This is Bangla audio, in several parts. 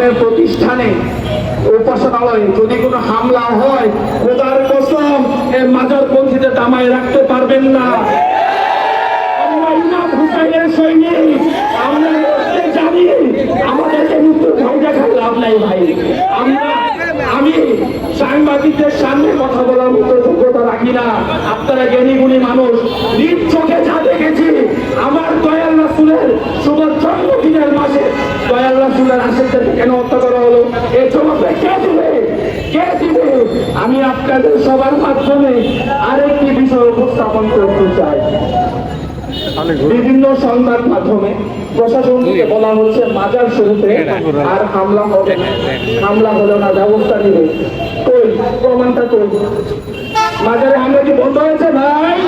ধর্মের প্রতিষ্ঠানে, উপাসনালয়ে যদি কোনো হামলা হয়, খোদার কসম, এর মাজার পন্থীদের দামায় রাখতে পারবেন না। সামনে কথা বলার আপনারা জ্ঞানী গুণী মানুষ, নিজ চোখে যা দেখেছি, আমার হত্যা করা হলো। এর জবাবটা কে দিবে? কে দিবে? আমি আপনাদের সবার মাধ্যমে আরেকটি বিষয় উপস্থাপন করতে চাই। বিভিন্ন সংবাদ মাধ্যমে প্রশাসনকে বলা হচ্ছে মাজার শরীফে আর হামলা হবে হামলা হলো না ব্যবস্থা নিবে। কই? প্রমাণটা কই? মাজারে হামলা কি বন্ধ হয়েছে ভাই?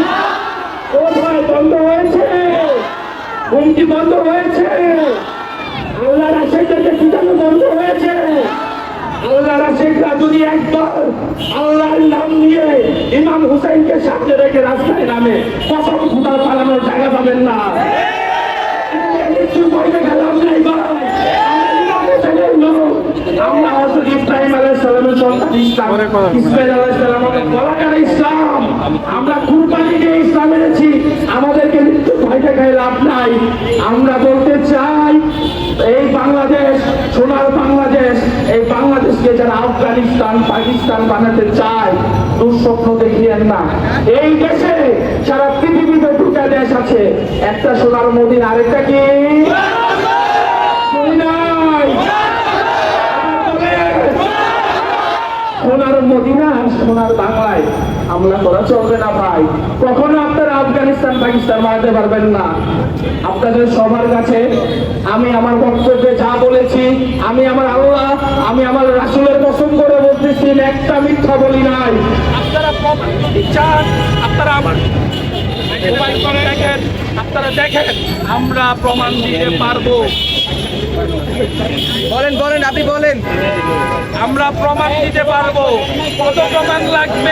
ও ভাই বন্ধ হয়েছে? হুমকি বন্ধ হয়েছে? পিটানো বন্ধ হয়েছে। আল্লাহর আশেখরা যদি একবার আল্লাহর নাম নিয়ে ইমাম হুসাইনকে সামনে রেখে রাস্তায় নামে কসম খুদার পালানোর জায়গা পাবেন না। নাই ভাই। আমরা ইব্রাহিম আলাইহিস সালামের সন্তান ইসলাম। ইসমাইল আলাইহিস সালাম বলাকার ইসলাম। আমরা কুরবানি দিয়ে ইসলাম এনেছি। আমাদেরকে মৃত্যু ভয় দেখায় লাভ নাই। আমরা বলতে বাংলাদেশকে যারা আফগানিস্তান, পাকিস্তান বানাতে চায়, দুঃস্বপ্ন দেখিয়েন না। এই দেশে সারা পৃথিবীতে দুটা দেশ আছে, একটা সোনার মদিনা, আরেকটা কি। সোনার মদিনা আর সোনার বাংলায়। করা চলবে না ভাই। কখনো আপনারা আফগানিস্তান, পাকিস্তান মারতে পারবেন না। আপনাদের সবার কাছে আমি আমার বক্তব্যে যা বলেছি, আমি আমার আমি আমার রাসুলের পছন্দ করে বলতেছি একটা মিথ্যা বলি নাই। আপনারা প্রমাণ যদি চান আপনারা আমার করে দেখেন আপনারা দেখেন আমরা প্রমাণ দিতে পারব। বলেন বলেন আপনি বলেন। আমরা প্রমাণ দিতে পারব। কত প্রমাণ লাগবে?